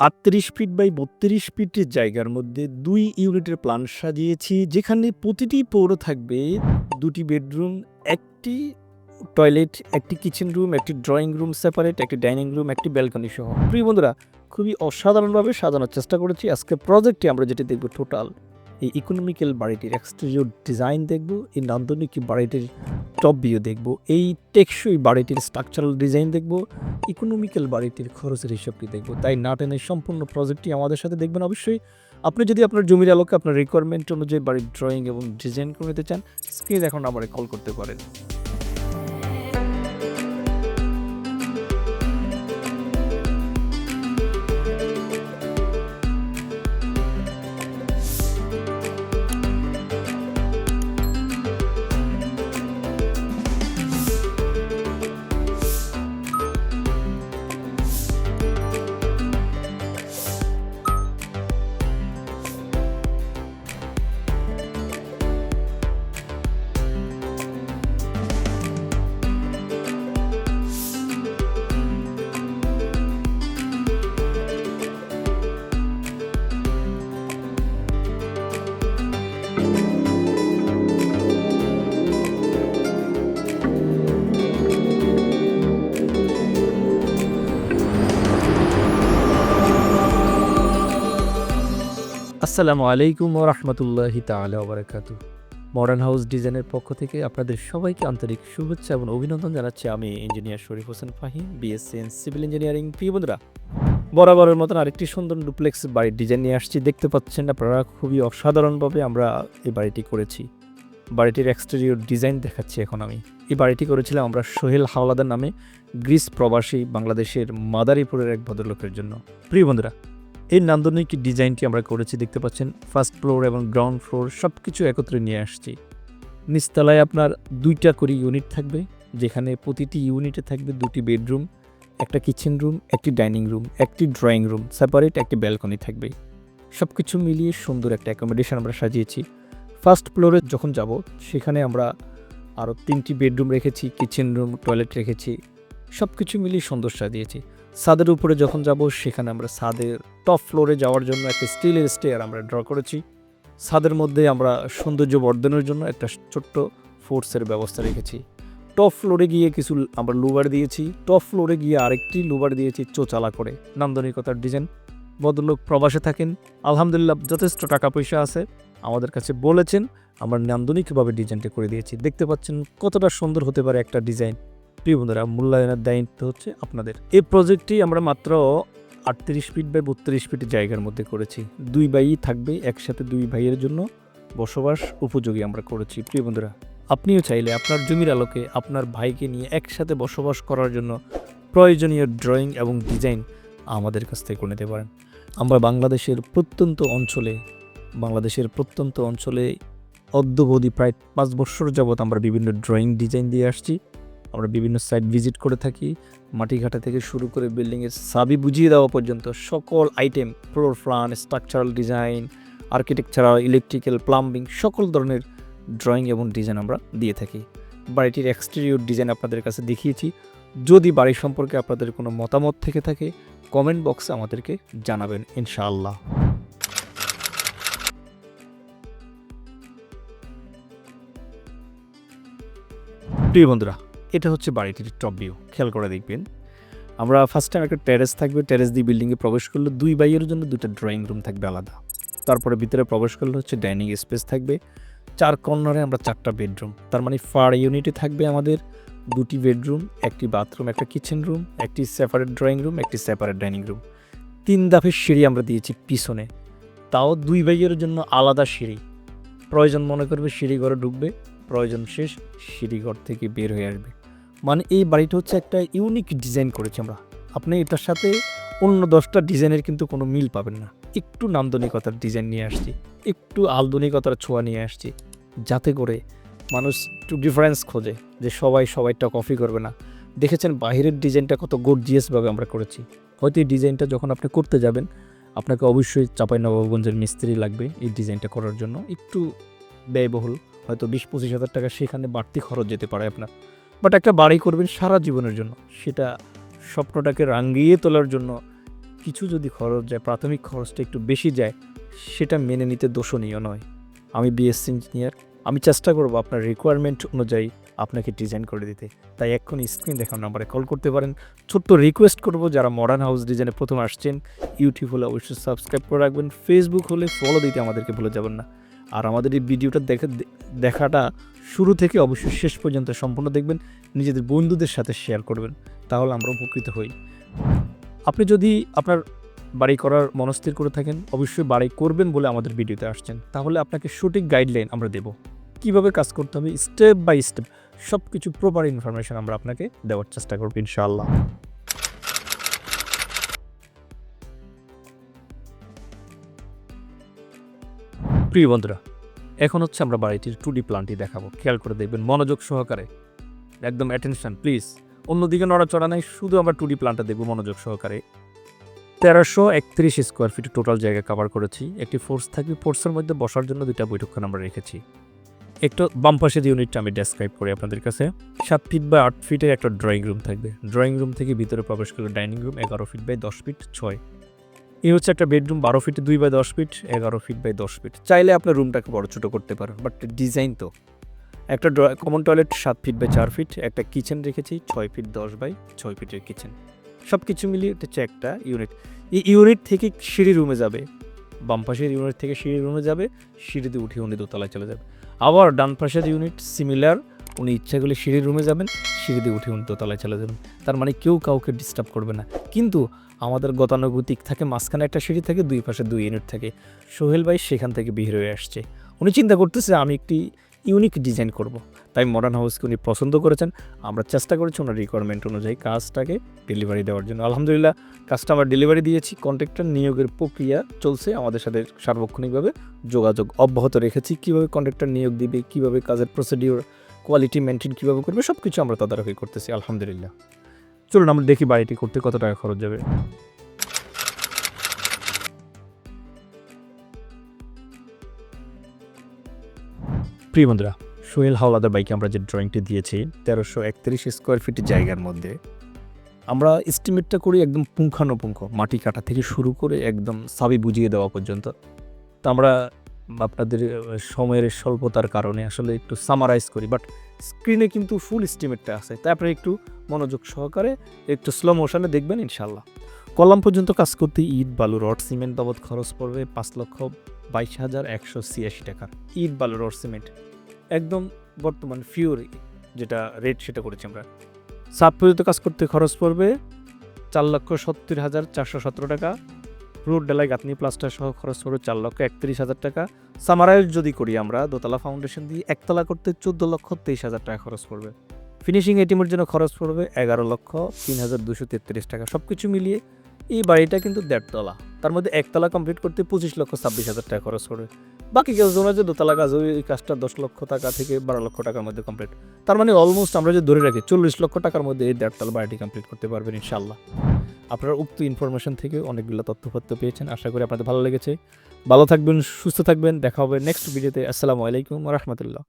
আটত্রিশ feet by বত্রিশ ফিটের জায়গার মধ্যে দুই ইউনিটের প্ল্যান সাজিয়েছি, যেখানে প্রতিটি পৌর থাকবে দুটি বেডরুম, একটি টয়লেট, একটি কিচেন রুম, একটি ড্রয়িং রুম সেপারেট, একটি ডাইনিং রুম, একটি ব্যালকনি সহ। প্রিয় বন্ধুরা, খুবই অসাধারণভাবে সাজানোর চেষ্টা করেছি। আজকে প্রজেক্টে আমরা যেটি দেখব টোটাল এই ইকোনমিক্যাল বাড়িটির এক্সটেরিয়র ডিজাইন দেখব, এই নান্দনিক বাড়িটির টপ ভিউ দেখব, এই টেকসই বাড়িটির স্ট্রাকচারাল ডিজাইন দেখব ইকোনমিক্যাল বাড়িটির খরচের হিসাবটি দেখব। তাই নাটেনের সম্পূর্ণ প্রজেক্টটি আমাদের সাথে দেখবেন অবশ্যই। আপনি যদি আপনার জমির আলোকে আপনার রিকোয়ারমেন্ট অনুযায়ী বাড়ির ড্রয়িং এবং ডিজাইন করে নিতে চান স্ক্রিন এখন আবার কল করতে পারেন। আসসালামু আলাইকুম ও রহমতুল্লাহি তাআলা ওয়া বারাকাতু মডার্ন হাউস ডিজাইনের পক্ষ থেকে আপনাদের সবাইকে আন্তরিক শুভেচ্ছা এবং অভিনন্দন জানাচ্ছি। আমি engineer Sharif Hossain Fahim BSc civil engineering প্রিয় বন্ধুরা, বরাবরের মতন আরেকটি সুন্দর ডুপ্লেক্স বাড়ির ডিজাইন নিয়ে আসছি। দেখতে পাচ্ছেন আপনারা খুবই অসাধারণভাবে আমরা এই বাড়িটি করেছি। বাড়িটির এক্সটেরিয়র ডিজাইন দেখাচ্ছি এখন আমি। এই বাড়িটি করেছিলাম আমরা সোহেল হাওলাদার নামে, গ্রিস প্রবাসী বাংলাদেশের মাদারীপুরের এক ভদ্রলোকের জন্য। প্রিয় বন্ধুরা এই নান্দনিক ডিজাইনটি আমরা করেছি, দেখতে পাচ্ছেন ফার্স্ট ফ্লোর এবং গ্রাউন্ড ফ্লোর সব কিছু একত্রে নিয়ে আসছি। নিচতলায় আপনার দুইটা করে ইউনিট থাকবে, যেখানে প্রতিটি ইউনিটে থাকবে দুটি বেডরুম একটা কিচেন রুম একটি ডাইনিং রুম একটি ড্রয়িং রুম সেপারেট একটি ব্যালকনি থাকবে। সব কিছু মিলিয়ে সুন্দর একটা অ্যাকোমোডেশন আমরা সাজিয়েছি। ফার্স্ট ফ্লোরে যখন যাব, সেখানে আমরা আরও তিনটি বেডরুম রেখেছি কিচেন রুম টয়লেট রেখেছি সব কিছু মিলিয়ে সুন্দর সাজিয়েছি। ছাদের উপরে যখন যাব, সেখানে আমরা ছাদের টপ ফ্লোরে যাওয়ার জন্য একটা স্টিলের স্টেয়ার আমরা ড্র করেছি। ছাদের মধ্যে আমরা সৌন্দর্য বর্ধনের জন্য একটা ছোট্ট ফোর্সের ব্যবস্থা রেখেছি। টপ ফ্লোরে গিয়ে কিছু আমরা লুবার দিয়েছি। টপ ফ্লোরে গিয়ে আরেকটি লুবার দিয়েছি চোচালা করে, নান্দনিকতার ডিজাইন ভদ্রলোক প্রবাসে থাকেন। আলহামদুলিল্লাহ, যথেষ্ট টাকা পয়সা আছে। আমাদের কাছে বলেছেন, আমরা নান্দনিকভাবে ডিজাইনটা করে দিয়েছি। দেখতে পাচ্ছেন কতটা সুন্দর হতে পারে একটা ডিজাইন প্রিয় বন্ধুরা, মূল্যায়নের দায়িত্ব হচ্ছে আপনাদের। এই প্রজেক্টটি আমরা মাত্র আটত্রিশ ফিট বাই বত্রিশ ফিটের জায়গার মধ্যে করেছি। দুই ভাই থাকবে, একসাথে দুই ভাইয়ের জন্য বসবাস উপযোগী আমরা করেছি। প্রিয় বন্ধুরা, আপনিও চাইলে আপনার জমির আলোকে আপনার ভাইকে নিয়ে একসাথে বসবাস করার জন্য প্রয়োজনীয় ড্রয়িং এবং ডিজাইন আমাদের কাছ থেকে করে নিতে পারেন। আমরা বাংলাদেশের প্রত্যন্ত অঞ্চলে, বাংলাদেশের প্রত্যন্ত অঞ্চলে অদ্যবধি প্রায় পাঁচ বছর যাবৎ আমরা বিভিন্ন ড্রয়িং ডিজাইন দিয়ে আসছি। আমরা বিভিন্ন সাইট ভিজিট করে থাকি, মাটিঘাটা থেকে শুরু করে বিল্ডিংয়ের সাবি বুঝিয়ে দেওয়া পর্যন্ত সকল item floor plan structural design architectural electrical plumbing সকল ধরনের ড্রয়িং এবং ডিজাইন আমরা দিয়ে থাকি। বাড়িটির এক্সটেরিয়র ডিজাইন আপনাদের কাছে দেখিয়েছি। যদি বাড়ি সম্পর্কে আপনাদের কোনো মতামত থেকে থাকে কমেন্ট বক্সে আমাদেরকে জানাবেন ইনশাআল্লাহ। প্রিয় বন্ধুরা এটা হচ্ছে বাড়িটির টপ ভিউ খেয়াল করে দেখবেন। আমরা ফার্স্ট টাইম একটা টেরেস থাকবে টেরেস দিয়ে বিল্ডিংয়ে প্রবেশ করলে দুই বাইয়ের জন্য দুটো ড্রয়িং রুম থাকবে আলাদা। তারপরে ভিতরে প্রবেশ করলে হচ্ছে ডাইনিং স্পেস থাকবে। চার কর্নারে আমরা চারটা বেডরুম তার মানে ফার ইউনিটে থাকবে আমাদের দুটি বেডরুম একটি বাথরুম একটা কিচেন রুম একটি সেপারেট ড্রয়িং রুম একটি সেপারেট ডাইনিং রুম তিন ধাপের সিঁড়ি আমরা দিয়েছি পিছনে, তাও দুই বাইয়ের জন্য আলাদা সিঁড়ি। প্রয়োজন মনে করবে সিঁড়ি ঘরে ঢুকবে। প্রয়োজন শেষ, সিঁড়ি ঘর থেকে বের হয়ে আসবে। মানে এই বাড়িটা হচ্ছে একটা ইউনিক ডিজাইন করেছি আমরা। আপনি এটার সাথে অন্য দশটা ডিজাইনের কিন্তু কোনো মিল পাবেন না। একটু নান্দনিকতার ডিজাইন নিয়ে আসছি, একটু আলদনিকতার ছোঁয়া নিয়ে আসছি, যাতে করে মানুষ একটু ডিফারেন্স খোঁজে যে সবাই সবাইটা কপি করবে না। দেখেছেন বাইরের ডিজাইনটা কত গর্জিয়াসভাবে আমরা করেছি। হয়তো এই ডিজাইনটা যখন আপনি করতে যাবেন, আপনাকে অবশ্যই চাঁপাইনবাবগঞ্জের মিস্ত্রি লাগবে এই ডিজাইনটা করার জন্য। একটু ব্যয়বহুল। হয়তো বিশ পঁচিশ হাজার টাকা সেখানে বাড়তি খরচ যেতে পারে আপনার। বাট একটা বাড়ি করবেন সারা জীবনের জন্য, সেটা স্বপ্নটাকে রাঙ্গিয়ে তোলার জন্য কিছু যদি খরচ যায়, প্রাথমিক খরচটা একটু বেশি যায়, সেটা মেনে নিতে দোষণীয় নয়। আমি বিএসসি ইঞ্জিনিয়ার আমি চেষ্টা করব আপনার রিকোয়ারমেন্ট অনুযায়ী আপনাকে ডিজাইন করে দিতে। তাই এখন স্ক্রিন দেখার নাম্বারে কল করতে পারেন। ছোট্ট রিকোয়েস্ট করব যারা মডার্ন হাউস ডিজাইনে প্রথম আসছেন ইউটিউব হলে অবশ্যই সাবস্ক্রাইব করে রাখবেন ফেসবুক হলে ফলো দিতে আমাদেরকে ভুলে যাবেন না। আর আমাদের এই ভিডিওটা দেখা দেখাটা শুরু থেকে অবশ্যই শেষ পর্যন্ত সম্পূর্ণ দেখবেন, নিজেদের বন্ধুদের সাথে শেয়ার করবেন, তাহলে আমরা উপকৃত হই। আপনি যদি আপনার বাড়ি করার মনস্থির করে থাকেন, অবশ্যই বাড়ি করবেন বলে আমাদের ভিডিওতে আসছেন, তাহলে আপনাকে সঠিক গাইডলাইন আমরা দেব। কীভাবে কাজ করতে হবে? স্টেপ বাই স্টেপ সব কিছু প্রপার ইনফরমেশন আমরা আপনাকে দেওয়ার চেষ্টা করব, ইনশাআল্লাহ। প্রিয় বন্ধুরা, এখন হচ্ছে আমরা বাড়িটির টু ডি প্ল্যানটি দেখাবো। খেয়াল করে দেখবেন, মনোযোগ সহকারে। একদম অ্যাটেনশন প্লিজ অন্যদিকে নড়াচড়া নাই, শুধু আমরা টু ডি প্ল্যানটা দেখব মনোযোগ সহকারে। তেরোশো একত্রিশ স্কোয়ার ফিট টোটাল জায়গা কভার করেছি। একটি ফোর্স থাকবে ফোর্সের মধ্যে বসার জন্য দুইটা বৈঠকখান আমরা রেখেছি। একটু বাম পাশের ইউনিটটা আমি ডেসক্রাইব করি আপনাদের কাছে, সাত ফিট বা আট ফিটের একটা ড্রয়িং রুম থাকবে। ড্রয়িং রুম থেকে ভিতরে প্রবেশ করলে ডাইনিং রুম এগারো ফিট বাই দশ ফিট ছয়। এই হচ্ছে একটা বেডরুম বারো ফিট দুই বাই দশ ফিট এগারো ফিট বাই দশ ফিট চাইলে আপনার রুমটাকে বড় ছোটো করতে পারেন বাট ডিজাইন তো। একটা কমন টয়লেট সাত ফিট বাই চার ফিট একটা কিচেন রেখেছি, ছয় ফিট দশ বাই ছয় ফিটের কিচেন সব কিছু মিলিয়ে হচ্ছে একটা ইউনিট এই ইউনিট থেকে সিঁড়ি রুমে যাবে, বাম পাশের ইউনিট থেকে সিঁড়ি রুমে যাবে, সিঁড়িতে উঠে উনি দোতলায় চলে যাবে। আবার ডান পাশের ইউনিট সিমিলার উনি ইচ্ছা করলে সিঁড়ির রুমে যাবেন, সিঁড়িতে উঠে উনি দোতলায় চলে যাবেন। তার মানে কেউ কাউকে ডিস্টার্ব করবে না। কিন্তু আমাদের গতানুগতিক থাকে, মাঝখানে একটা সিঁড়ি থাকে, দুই পাশে দুই ইউনিট থাকে। সোহেল ভাই সেখান থেকে বের হয়ে আসছে। উনি চিন্তা করতেছে, আমি একটি ইউনিক ডিজাইন করব। তাই মডার্ন হাউসকে উনি পছন্দ করেছেন। আমরা চেষ্টা করেছি ওনার রিকোয়ারমেন্ট অনুযায়ী কাজটাকে ডেলিভারি দেওয়ার জন্য। আলহামদুলিল্লাহ, কাজটা আমরা ডেলিভারি দিয়েছি। কন্ট্রাক্টর নিয়োগের প্রক্রিয়া চলছে। আমাদের সাথে সার্বক্ষণিকভাবে যোগাযোগ অব্যাহত রেখেছি। কীভাবে কন্ট্রাক্টর নিয়োগ দিবে, কীভাবে কাজের প্রসিডিওর কোয়ালিটি মেনটেন কীভাবে করবে সব কিছু আমরা তদারকি করতেছি। আলহামদুলিল্লাহ। চলুন আমরা দেখি বাড়িটি করতে কত টাকা খরচ যাবে। প্রিয় বন্ধুরা, সোহেল হাওলাদার বাইকে আমরা যে ড্রয়িংটি দিয়েছি, তেরোশো একত্রিশ স্কোয়ার ফিট জায়গার মধ্যে, আমরা এস্টিমেটটা করি একদম পুঙ্খানুপুঙ্খ, মাটি কাটা থেকে শুরু করে একদম সাবি বুঝিয়ে দেওয়া পর্যন্ত। তো আমরা আপনাদের সময়ের স্বল্পতার কারণে আসলে একটু সামারাইজ করি বাট স্ক্রিনে কিন্তু ফুল স্টিমেটটা আছে। তাই আপনারা একটু মনোযোগ সহকারে একটু স্লো মোশনে দেখবেন ইনশাল্লাহ কলাম পর্যন্ত কাজ করতে ইট, বালু, রড, সিমেন্ট বাবদ খরচ পড়বে পাঁচ লক্ষ বাইশ হাজার একশো ছিয়াশি টাকা। ইট, বালু, রড, সিমেন্ট একদম বর্তমান ফিউর যেটা রেট সেটা করেছি আমরা। সাত পর্যন্ত কাজ করতে খরচ পড়বে চার লক্ষ সত্তর হাজার চারশো সতেরো টাকা। রোড ডেলায় গাঁথনি প্লাস্টার সহ খরচ পড়বে চার লক্ষ একত্রিশ হাজার টাকা। সামারাইজ যদি করি আমরা, দোতলা ফাউন্ডেশন দিয়ে একতলা করতে চোদ্দ লক্ষ তেইশ হাজার টাকা খরচ পড়বে। ফিনিশিং এটিমের জন্য খরচ পড়বে এগারো লক্ষ তিন হাজার দুশো তেত্রিশ টাকা সব কিছু মিলিয়ে এই বাড়িটা কিন্তু দেড়তলা। তার মধ্যে একতলা কমপ্লিট করতে পঁচিশ লক্ষ ছাব্বিশ হাজার টাকা খরচ পড়বে। বাকি কেউ জন্য যে দোতলা কাজ ওই কাজটা দশ লক্ষ টাকা থেকে বারো লক্ষ টাকার মধ্যে কমপ্লিট তার মানে অলমোস্ট আমরা যে ধরে রাখি, চল্লিশ লক্ষ টাকার মধ্যে এই দেড়তলা বাড়িটি কমপ্লিট করতে পারবেন ইনশাল্লাহ আপনারা উক্ত ইনফরমেশন থেকে অনেকগুলো তথ্যপত্র পেয়েছেন। আশা করি আপনাদের ভালো লেগেছে। ভালো থাকবেন, সুস্থ থাকবেন। দেখা হবে নেক্সট ভিডিওতে আসসালামু আলাইকুম রহমতুল্লাহ।